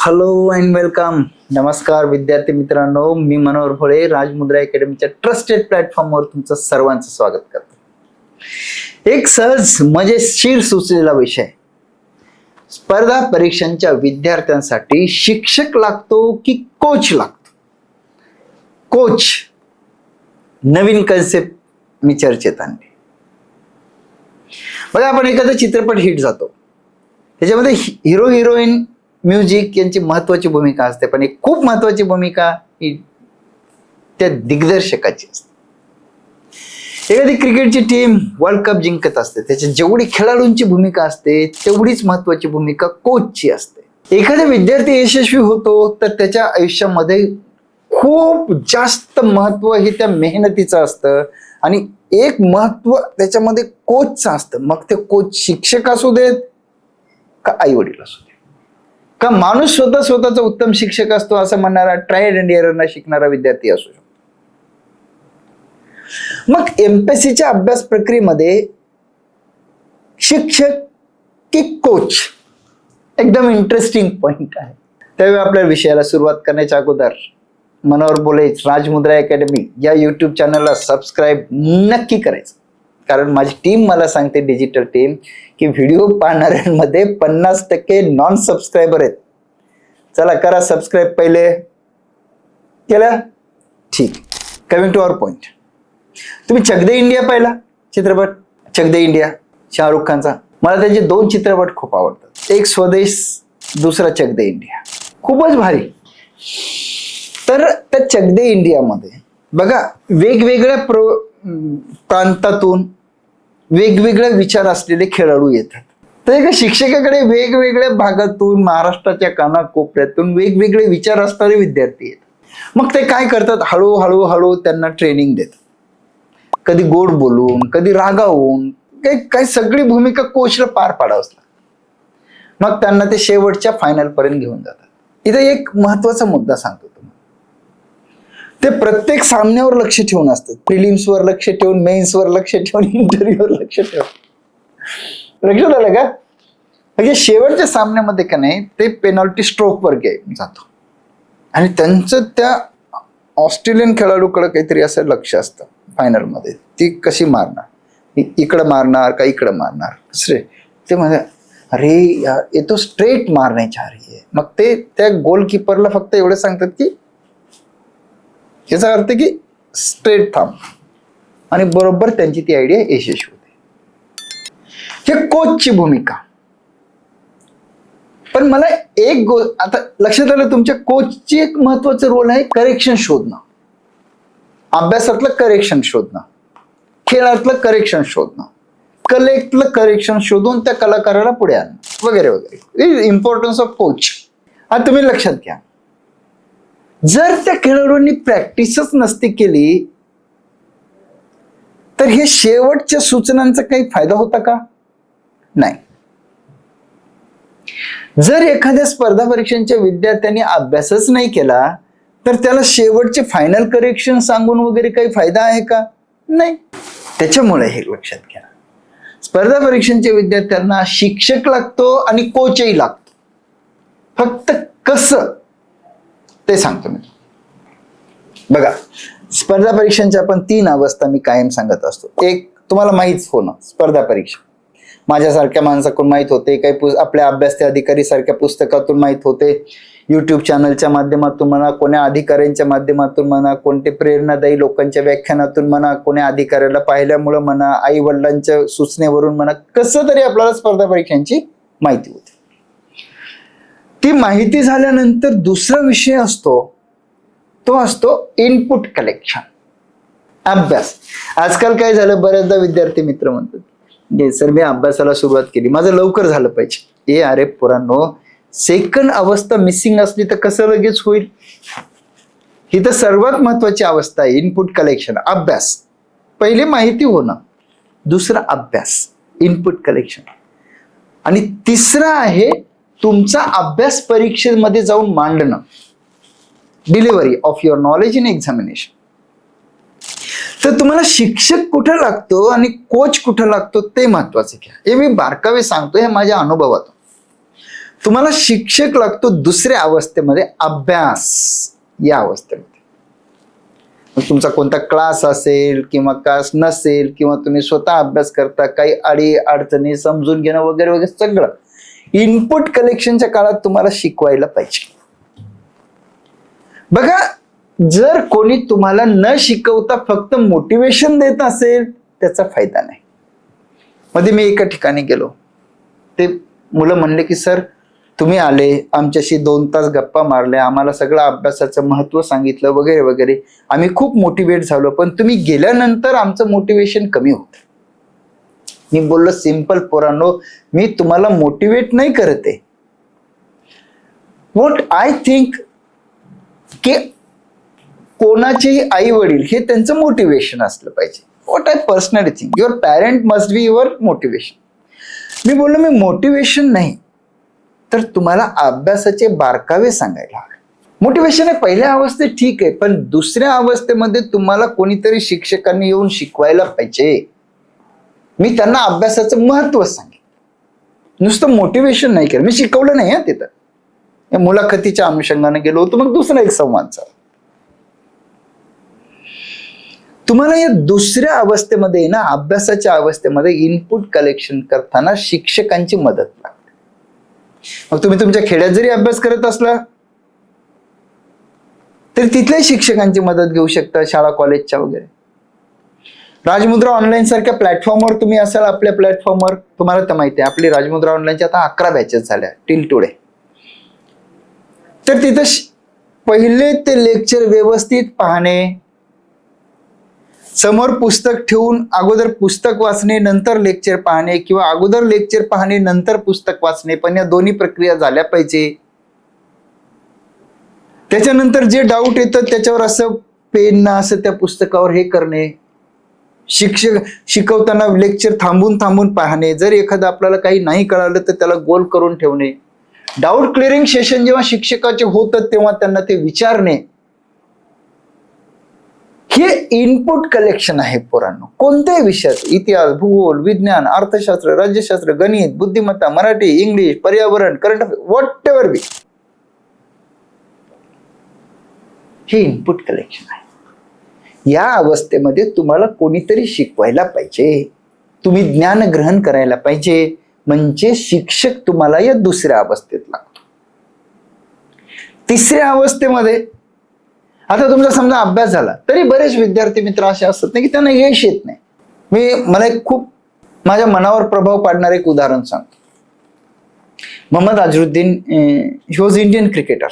Hello and welcome नमस्कार विद्यार्थी मित्रांनो मी मनोहर भोळे राजमुद्रा अकॅडमीच्या ट्रस्टेड प्लॅटफॉर्मवर तुमचं सर्वांचं स्वागत करतो. एक सहज मजेशीर सुचलेला विषय स्पर्धा परीक्षांच्या विद्यार्थ्यांसाठी शिक्षक लागतो की कोच लागतो? कोच नवीन कन्सेप्ट मी चर्चेत आणली. बघा आपण एखादा चित्रपट हिट जातो. त्याच्यामध्ये हिरो हिरोईन म्युझिक यांची महत्वाची भूमिका असते पण एक खूप महत्वाची भूमिका ही त्या दिग्दर्शकाची असते. एखादी क्रिकेटची टीम वर्ल्ड कप जिंकत असते त्याच्या जेवढी खेळाडूंची भूमिका असते तेवढीच महत्वाची भूमिका कोचची असते. एखादा विद्यार्थी यशस्वी होतो तर त्याच्या आयुष्यामध्ये खूप जास्त महत्त्व हे त्या मेहनतीचं असतं आणि एक महत्त्व त्याच्यामध्ये कोचचं असतं. मग ते कोच शिक्षक असू देत का आई वडील असू देत? का माणूस स्वतः स्वतःचा उत्तम शिक्षक असतो असं म्हणणारा ट्रायल अँड एररना शिकणारा विद्यार्थी असू शकतो. मग एमपीएससीच्या अभ्यास प्रक्रियेमध्ये शिक्षक की कोच एकदम इंटरेस्टिंग पॉइंट आहे. त्यावेळी आपल्या विषयाला सुरुवात करण्याच्या अगोदर मनोहर बोले राजमुद्रा अकॅडमी या युट्यूब चॅनलला सबस्क्राईब नक्की करायचं. कारण माझी टीम मला सांगते डिजिटल टीम की व्हिडिओ पाहणाऱ्यांमध्ये पन्नास टक्के नॉन सबस्क्रायबर आहेत. चला करा सबस्क्राईब पहिले. केलं? ठीक. कमिंग टू अवर पॉइंट तुम्ही चक दे इंडिया पाहिला? चित्रपट? चक दे इंडिया. शाहरुख खानचा. मला त्याचे दोन चित्रपट खूप आवडतात. एक स्वदेश दुसरा चक दे इंडिया. खूपच भारी. तर त्या चक दे इंडियामध्ये बघा वेगवेगळ्या प्र प्रांतातून वेगवेगळे विचार असलेले खेळाडू येतात. तर एका शिक्षकाकडे वेगवेगळ्या भागातून महाराष्ट्राच्या कानाकोपऱ्यातून वेगवेगळे विचार असणारे विद्यार्थी येतात. मग ते काय करतात? हळूहळू हळू त्यांना ट्रेनिंग देतात. कधी गोड बोलून कधी रागावून काही काही सगळी भूमिका कोचला पार पाडावंच लागतात. मग त्यांना ते शेवटच्या फायनल पर्यंत घेऊन जातात. इथे एक महत्त्वाचा मुद्दा सांगतो ते प्रत्येक सामन्यावर लक्ष ठेवून असतात. प्रिलिम्सवर लक्ष ठेवून मेन्सवर लक्ष ठेवून इंटरव्ह्यूवर लक्ष ठेवून. लक्षात आलं का? म्हणजे शेवटच्या सामन्यामध्ये का नाही ते पेनॉल्टी स्ट्रोकवर घे जातो. आणि त्यांचं त्या ऑस्ट्रेलियन खेळाडूकडं काहीतरी असं लक्ष असतं फायनलमध्ये ती कशी मारणार? इकडं मारणार का इकडं मारणार? दुसरे. ते म्हणजे अरे येतो स्ट्रेट मारण्याच्या हरी आहे. मग ते त्या गोलकीपरला फक्त एवढं सांगतात की याचा अर्थ की स्ट्रेट थांब आणि बरोबर त्यांची ती आयडिया यशस्वी होते. हे कोचची भूमिका. पण मला एक गो आता लक्षात आलं तुमच्या कोचची एक महत्वाचं रोल आहे करेक्शन शोधणं. अभ्यासातलं करेक्शन शोधणं. खेळातलं करेक्शन शोधणं. कलेक्टलं करेक्शन शोधून त्या कलाकाराला पुढे आणणं. वगैरे वगैरे. इम्पॉर्टन्स ऑफ कोच हा तुम्ही लक्षात घ्या. जर त्या खेळाडूंनी प्रॅक्टिसच नसती केली तर हे शेवटच्या सूचनांचा काही फायदा होता का? नाही. जर एखाद्या स्पर्धा परीक्षांच्या विद्यार्थ्यांनी अभ्यासच नाही केला तर त्याला शेवटचे फायनल करेक्शन सांगून वगैरे काही फायदा आहे का? नाही. त्याच्यामुळे हे लक्षात घ्या. स्पर्धा परीक्षांच्या विद्यार्थ्यांना शिक्षक लागतो आणि कोचही लागतो. फक्त कसं? ते सांगतो मी. बघा स्पर्धा परीक्षांच्या आपण तीन अवस्था मी कायम सांगत असतो. एक तुम्हाला माहीत होणं स्पर्धा परीक्षा. माझ्यासारख्या माणसाकडून माहीत होते काही आपल्या अभ्यास ते अधिकारी सारख्या पुस्तकातून माहीत होते. युट्यूब चॅनलच्या माध्यमातून म्हणा कोण्या अधिकाऱ्यांच्या माध्यमातून म्हणा कोणते प्रेरणादायी लोकांच्या व्याख्यानातून म्हणा कोण्या अधिकाऱ्याला पाहिल्यामुळं म्हणा आई वडिलांच्या सूचनेवरून म्हणा कसं तरी आपल्याला स्पर्धा परीक्षांची माहिती होती. ती माहिती झाल्यानंतर दुसरा विषय असतो तो असतो इनपुट कलेक्शन अभ्यास. आजकाल काय झालं बऱ्याचदा विद्यार्थी मित्र म्हणतात जे सर मी अभ्यासाला सुरुवात केली माझं लवकर झालं पाहिजे. ए अरे पुरांनो सेकंड अवस्था मिसिंग असली तर कसं लगेच होईल? ही तर सर्वात महत्वाची अवस्था आहे इनपुट कलेक्शन अभ्यास. पहिले माहिती होणं दुसरा अभ्यास इनपुट कलेक्शन आणि तिसरा आहे तुमचा अभ्यास परीक्षेमध्ये जाऊन मांडणं. Delivery of your knowledge in examination तर तुम्हाला शिक्षक कुठं लागतो आणि कोच कुठं लागतो ते महत्वाचं घ्या. हे मी बारकावे सांगतो हे माझ्या अनुभवातून. तुम्हाला शिक्षक लागतो दुसऱ्या अवस्थेमध्ये अभ्यास या अवस्थेमध्ये. तुमचा कोणता क्लास असेल किंवा क्लास नसेल किंवा तुम्ही स्वतः अभ्यास करता काही अडी अडचणी समजून घेणं वगैरे वगैरे सगळं. इनपुट कलेक्शनच्या काळात तुम्हाला शिकवायला पाहिजे. बघा जर कोणी तुम्हाला न शिकवता फक्त मोटिवेशन देत असेल त्याचा फायदा नाही. मध्ये मी एका ठिकाणी गेलो. ते मुलं म्हणले की सर तुम्ही आले आमच्याशी दोन तास गप्पा मारल्या आम्हाला सगळं अभ्यासाचं महत्त्व सांगितलं वगैरे वगैरे. आम्ही खूप मोटिवेट झालो पण तुम्ही गेल्यानंतर आमचं मोटिवेशन कमी होतं. मी बोललो सिंपल पोरांनो मी तुम्हाला मोटिवेट नाही करत आहे. वॉट आय थिंक की कोणाचेही आई वडील हे त्यांचं मोटिवेशन असलं पाहिजे. What I personally think your parent must be your motivation मी बोललो मी मोटिवेशन नाही तर तुम्हाला अभ्यासाचे बारकावे सांगायला हवे. मोटिवेशन आहे पहिल्या अवस्थेत ठीक आहे पण दुसऱ्या अवस्थेमध्ये तुम्हाला कोणीतरी शिक्षकांनी येऊन शिकवायला पाहिजे. मी त्यांना अभ्यासाचं महत्त्व सांगेन. नुसतं मोटिवेशन नाही केलं. मी शिकवलं नाही हा तिथं. या मुलाखतीच्या अनुषंगाने गेलो होतो मग दुसरा एक संवाद झाला. तुम्हाला या दुसऱ्या अवस्थेमध्ये ना अभ्यासाच्या अवस्थेमध्ये इनपुट कलेक्शन करताना शिक्षकांची मदत लागते. मग तुम्ही तुमच्या खेड्यात जरी अभ्यास करत असला तरी तिथल्याही शिक्षकांची मदत घेऊ शकता शाळा कॉलेजच्या वगैरे. राजमुद्रा ऑनलाईन सारख्या प्लॅटफॉर्मवर तुम्ही असाल आपल्या प्लॅटफॉर्मवर तुम्हाला तर माहिती आहे आपली राजमुद्रा ऑनलाईनच्या आता अकरा बॅचेस झाल्या टिल टुडे तर तिथं पहिले ते लेक्चर व्यवस्थित पाहणे समोर पुस्तक ठेवून अगोदर पुस्तक वाचणे नंतर लेक्चर पाहणे किंवा अगोदर लेक्चर पाहणे नंतर पुस्तक वाचणे पण या दोन्ही प्रक्रिया झाल्या पाहिजे. त्याच्यानंतर जे डाऊट येतं त्याच्यावर असं पेन ना असं त्या पुस्तकावर हे करणे. शिक्षक शिकवताना लेक्चर थांबून थांबून पाहणे. जर एखादं आपल्याला काही नाही कळालं तर त्याला गोल करून ठेवणे. डाऊट क्लिअरिंग सेशन जेव्हा शिक्षकाचे होतं तेव्हा त्यांना ते विचारणे. हे इनपुट कलेक्शन आहे पोरांनो. कोणत्याही विषयात इतिहास भूगोल विज्ञान अर्थशास्त्र राज्यशास्त्र गणित बुद्धिमत्ता मराठी इंग्लिश पर्यावरण करंट वॉट एव्हर बी हे इनपुट कलेक्शन आहे. या अवस्थेमध्ये तुम्हाला कोणीतरी शिकवायला पाहिजे. तुम्ही ज्ञान ग्रहण करायला पाहिजे. म्हणजे शिक्षक तुम्हाला या दुसऱ्या अवस्थेत लागतो. तिसऱ्या अवस्थेमध्ये आता तुमचा समजा अभ्यास झाला तरी बरेच विद्यार्थी मित्र असे असतात नाही की त्यांना यश येत नाही. मी मला एक खूप माझ्या मनावर प्रभाव पाडणार एक उदाहरण सांगतो. Mohammad Azharuddin he was Indian cricketer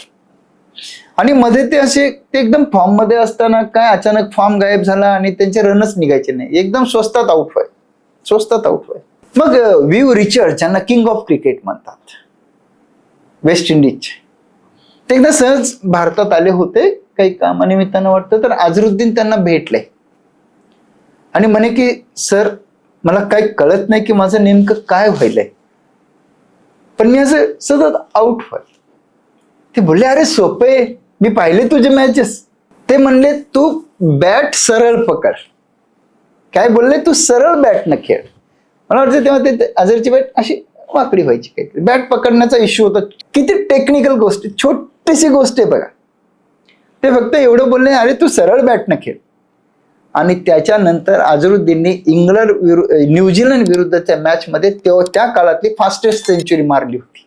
आणि मध्ये ते असे ते एकदम फॉर्ममध्ये असताना काय अचानक फॉर्म गायब झाला आणि त्यांचे रनच निघायचे नाही. एकदम स्वस्तात आउट व्हाय. स्वस्तात आउट व्हाय. मग व्ह्यू रिचर्ड ज्यांना किंग ऑफ क्रिकेट म्हणतात. वेस्ट इंडिजचे ते एकदा सहज भारतात आले होते काही कामानिमित्तानं वाटतं तर अझरुद्दीन त्यांना भेटले. आणि म्हणे की सर मला काही कळत नाही की माझं नेमकं काय व्हायलंय. पण मी असं सतत आउट व्हाय. ते बोलले अरे सोपे मी पाहिले तुझे मॅचेस ते म्हणले तू बॅट सरळ पकड. काय बोलले? तू सरळ बॅट न खेळ. मला वाटतं तेव्हा ते अजरची बॅट अशी वाकडी व्हायची काहीतरी. बॅट पकडण्याचा इश्यू होता. किती टेक्निकल गोष्ट छोटीशी गोष्ट आहे बघा. ते फक्त एवढं बोलले अरे तू सरळ बॅट न खेळ. आणि त्याच्यानंतर अझरुद्दीनने इंग्लंड विरु न्यूझीलंड विरुद्धच्या मॅचमध्ये तेव्हा त्या काळातली फास्टेस्ट सेंचुरी मारली होती.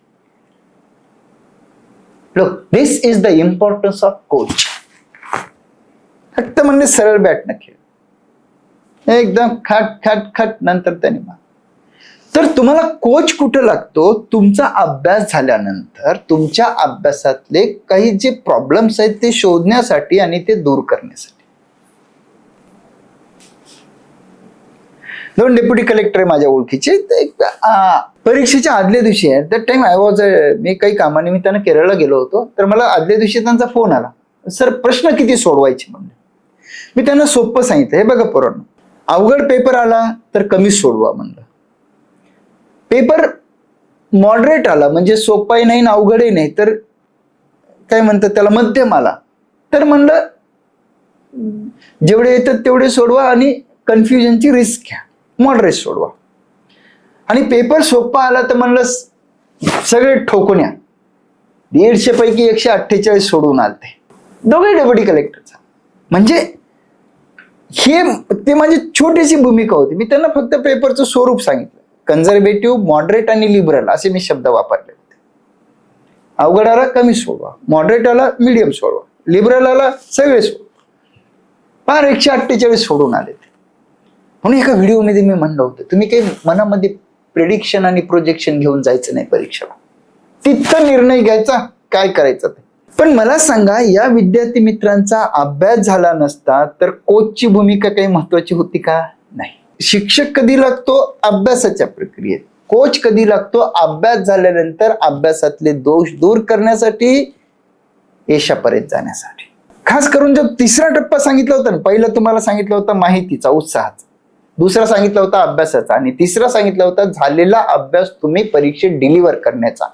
लोक this is the importance of coach फक्त म्हणजे सरळ बॅटनं खेळ एकदम खट खट खट नंतर त्याने मार तर तुम्हाला कोच कुठं लागतो? तुमचा अभ्यास झाल्यानंतर तुमच्या अभ्यासातले काही जे प्रॉब्लेम्स आहेत ते शोधण्यासाठी आणि ते दूर करण्यासाठी. दोन डेप्युटी कलेक्टर आहे माझ्या ओळखीचे. ते एक, परीक्षेच्या आदल्या दिवशी आहे. दॅट टाइम आय वॉज मी काही कामानिमित्तानं केरळला गेलो होतो. तर मला आदल्या दिवशी त्यांचा फोन आला. सर प्रश्न किती सोडवायचे म्हणले. मी त्यांना सोपं सांगितलं हे बघा पोरांनो अवघड पेपर आला तर कमी सोडवा म्हणलं. पेपर मॉडरेट आला म्हणजे सोपाही नाही ना अवघडही नाही तर काय म्हणतात त्याला मध्यम आला. तर म्हणलं जेवढे येतात तेवढे सोडवा आणि कन्फ्युजनची रिस्क घ्या. मॉडरेट सोडवा. आणि पेपर सोपा आला तर म्हणलं सगळे ठोकून या. दीडशे पैकी एकशे अठ्ठेचाळीस सोडून आलते. दोघे डेप्युटी कलेक्टरचा म्हणजे हे ते माझी छोटीशी भूमिका होती. मी त्यांना फक्त पेपरचं स्वरूप सांगितलं. कन्झर्वेटिव्ह मॉडरेट आणि लिबरल असे मी शब्द वापरले होते. अवघडाला कमी सोडवा. मॉडरेटाला मिडियम सोडवा. लिबरलाला सगळे सोडवा. फार एकशे अठ्ठेचाळीस सोडून आले ते. म्हणून एका व्हिडिओमध्ये मी म्हणलं होतं तुम्ही काही मनामध्ये प्रिडिक्शन आणि प्रोजेक्शन घेऊन जायचं नाही परीक्षा तिथं निर्णय घ्यायचा काय करायचं ते? पण मला सांगा या विद्यार्थी मित्रांचा अभ्यास झाला नसता तर कोचची भूमिका काही महत्वाची होती का? नाही. शिक्षक कधी लागतो? अभ्यासाच्या प्रक्रियेत. कोच कधी लागतो? अभ्यास झाल्यानंतर अभ्यासातले दोष दूर करण्यासाठी यशापर्यंत जाण्यासाठी. खास करून जर तिसरा टप्पा सांगितला होता ना पहिला तुम्हाला सांगितलं होता माहितीचा उत्साहाचा. दुसरा सांगितला होता अभ्यासाचा आणि तिसरा सांगितला होता झालेला अभ्यास तुम्ही परीक्षेत डिलिव्हर करण्याचा.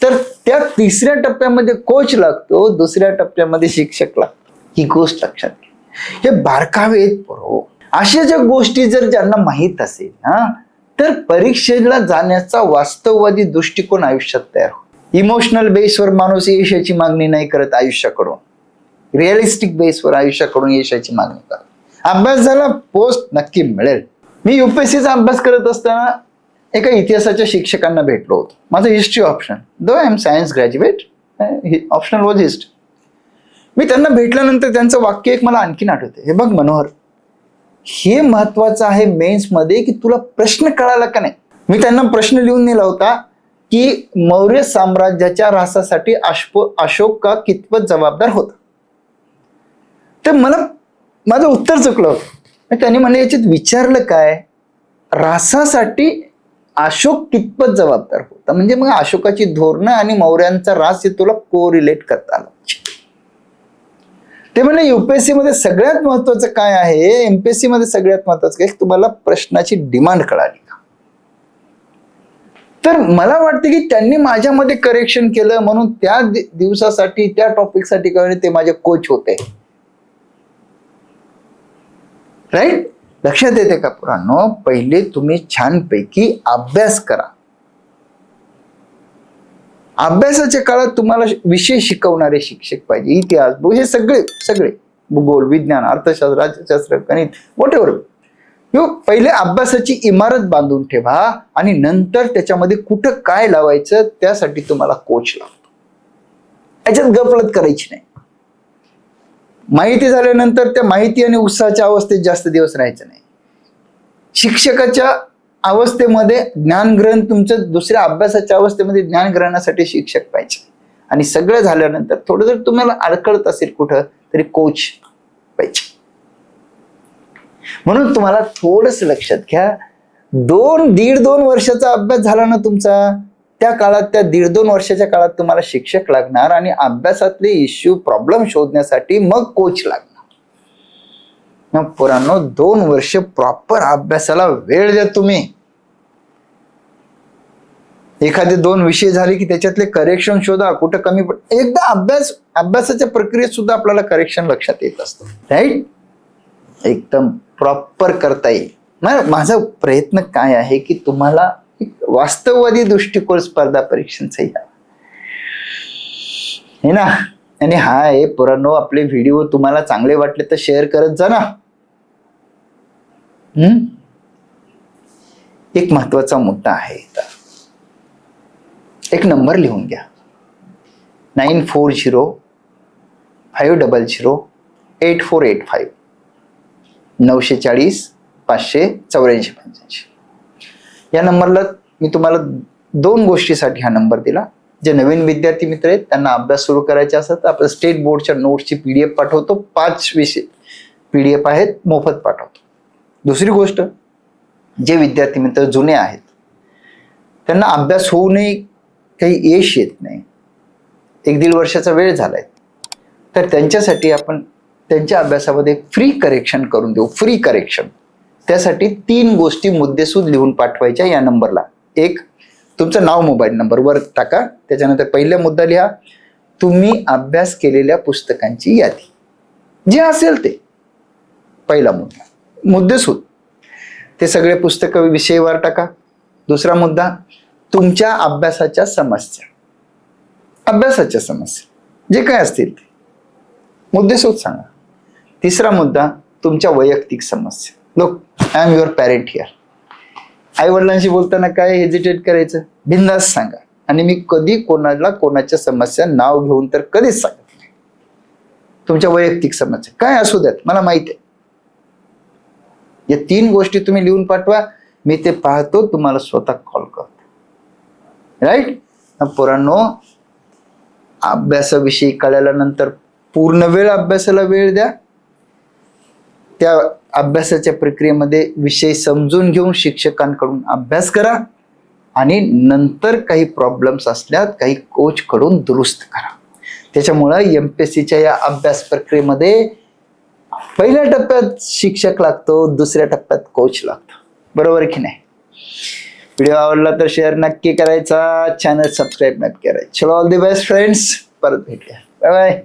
तर त्या तिसऱ्या टप्प्यामध्ये कोच लागतो दुसऱ्या टप्प्यामध्ये शिक्षक लागतो. ही गोष्ट लक्षात घ्या हे बारकावेत आहेत बरो अशा ज्या गोष्टी जर ज्यांना माहीत असेल हा तर परीक्षेला जाण्याचा वास्तववादी दृष्टिकोन आयुष्यात तयार हो इमोशनल बेसवर माणूस यशाची मागणी नाही करत आयुष्याकडून. रिअलिस्टिक बेसवर आयुष्याकडून यशाची मागणी करत. अभ्यास झाला पोस्ट नक्की मिळेल. मी युपीएससीचा अभ्यास करत असताना एका इतिहासाच्या शिक्षकांना भेटलो होतो. माझं history option though I am science graduate optional was history मी त्यांना भेटल्यानंतर त्यांचं वाक्य एक मला आणखीन आठवते. हे बघ मनोहर हे महत्वाचं आहे मेन्समध्ये की तुला प्रश्न कळाला का नाही? मी त्यांना प्रश्न लिहून नेला होता की मौर्य साम्राज्याच्या ऱ्हासासाठी अशो अशोक का कितपत जबाबदार होता? तर मला माझं उत्तर चुकलं होतं. त्यांनी म्हणले याच्यात विचारलं काय? रासासाठी अशोक कितपत जबाबदार होता? म्हणजे मग अशोकाची धोरणं आणि मौर्यांचा रास हे तुला को रिलेट करता आला. ते म्हणजे युपीएससी मध्ये सगळ्यात महत्वाचं काय आहे? एमपीएससी मध्ये सगळ्यात महत्वाचं काय? तुम्हाला प्रश्नाची डिमांड कळाली का? तर मला वाटतं की त्यांनी माझ्यामध्ये करेक्शन केलं म्हणून त्या दिवसासाठी त्या टॉपिकसाठी काय ते माझे कोच होते. राईट लक्षात येते का पुरानो पहिले तुम्ही छानपैकी अभ्यास करा. अभ्यासाच्या काळात तुम्हाला विषय शिकवणारे शिक्षक पाहिजे. इतिहास हे सगळे सगळे. भूगोल विज्ञान अर्थशास्त्र राज्यशास्त्र गणित वॉट एव्हर पहिले अभ्यासाची इमारत बांधून ठेवा आणि नंतर त्याच्यामध्ये कुठं काय लावायचं त्यासाठी तुम्हाला कोच लागतो. याच्यात गफलत करायची नाही. माहिती झाल्यानंतर त्या माहिती आणि उत्साहाच्या अवस्थेत जास्त दिवस राहायचं नाही. शिक्षकाच्या अवस्थेमध्ये ज्ञानग्रहण तुमचं दुसऱ्या अभ्यासाच्या अवस्थेमध्ये ज्ञानग्रहणासाठी शिक्षक पाहिजे. आणि सगळं झाल्यानंतर थोडं जर तुम्हाला अडकळत असेल कुठं तरी कोच पाहिजे. म्हणून तुम्हाला थोडस लक्षात घ्या. दोन दीड दोन वर्षाचा अभ्यास झाला ना तुमचा त्या काळात त्या दीड दोन वर्षाच्या काळात तुम्हाला शिक्षक लागणार आणि अभ्यासातले इश्यू प्रॉब्लेम शोधण्यासाठी मग कोच लागणार. मग पोरांनो दोन वर्ष प्रॉपर अभ्यासाला वेळ द्या तुम्ही. एखादे दोन विषय झाले की त्याच्यातले करेक्शन शोधा कुठं कमी पड एकदा अभ्यास अभ्यासाच्या प्रक्रियेत सुद्धा आपल्याला करेक्शन लक्षात येत असतं. राईट एकदम प्रॉपर करता येईल. माझा प्रयत्न काय आहे की तुम्हाला वास्तववादी दृष्टिकोन स्पर्धा परीक्षांचा या हे. ना? आणि हा आहे पुरानो आपले व्हिडिओ तुम्हाला चांगले वाटले तर शेअर करत जा ना. हम्म? एक महत्त्वाचा मुद्दा आहे इथं. एक नंबर लिहून घ्या. Nine four zero five double zero eight four eight five. नऊशे चाळीस पाचशे चौऱ्याऐंशी पंच्याऐंशी. या नंबरला मी तुम्हाला दोन गोष्टीसाठी हा नंबर दिला. जे नवीन विद्यार्थी मित्र आहेत त्यांना अभ्यास सुरू करायचे असतात तर आपल्या स्टेट बोर्डच्या नोट्सची पी डी एफ पाठवतो. पाच विषय पी डी एफ आहेत मोफत पाठवतो. दुसरी गोष्ट जे विद्यार्थी मित्र जुने आहेत त्यांना अभ्यास होऊनही काही यश येत नाही. एक दीड वर्षाचा वेळ झालाय. तर त्यांच्यासाठी आपण त्यांच्या अभ्यासामध्ये फ्री करेक्शन करून देऊ. फ्री करेक्शन त्यासाठी तीन गोष्टी मुद्देसूद लिहून पाठवायच्या या नंबरला. एक तुमचं नाव मोबाईल नंबर वर टाका. त्याच्यानंतर पहिला मुद्दा लिहा. तुम्ही अभ्यास केलेल्या पुस्तकांची यादी. जे असेल ते. पहिला मुद्दा. मुद्देसूद. ते सगळे पुस्तक विषयवर टाका. दुसरा मुद्दा तुमच्या अभ्यासाच्या समस्या. अभ्यासाच्या समस्या. जे काय असतील ते. मुद्देसूद सांगा. तिसरा मुद्दा तुमच्या वैयक्तिक समस्या. लोक I am your parent here आई वडिलांशी बोलताना काय हेजिटेट करायचं? बिंदास सांगा. आणि मी कधी कोणाला कोणाच्या समस्या नाव घेऊन तर कधीच सांगत नाही. तुमच्या वैयक्तिक समस्या. काय असू द्यात? मला माहीत आहे. या तीन गोष्टी तुम्ही लिहून पाठवा. मी ते पाहतो तुम्हाला स्वतः कॉल करतो. राईट पोरांनो अभ्यासाविषयी कळल्यानंतर पूर्ण वेळ अभ्यासाला वेळ द्या. त्या अभ्यासाच्या प्रक्रियेमध्ये विषय समजून घेऊन शिक्षकांकडून अभ्यास करा आणि नंतर काही प्रॉब्लेम्स असल्यात काही कोचकडून दुरुस्त करा. त्याच्यामुळं एम पी एस सीच्या या अभ्यास प्रक्रियेमध्ये पहिल्या टप्प्यात शिक्षक लागतो दुसऱ्या टप्प्यात कोच लागतो. बरोबर की नाही? व्हिडिओ आवडला तर शेअर नक्की करायचा. चॅनल सबस्क्राईब नक्की करायचं. चलो ऑल दी बेस्ट फ्रेंड्स परत भेटूया. Bye bye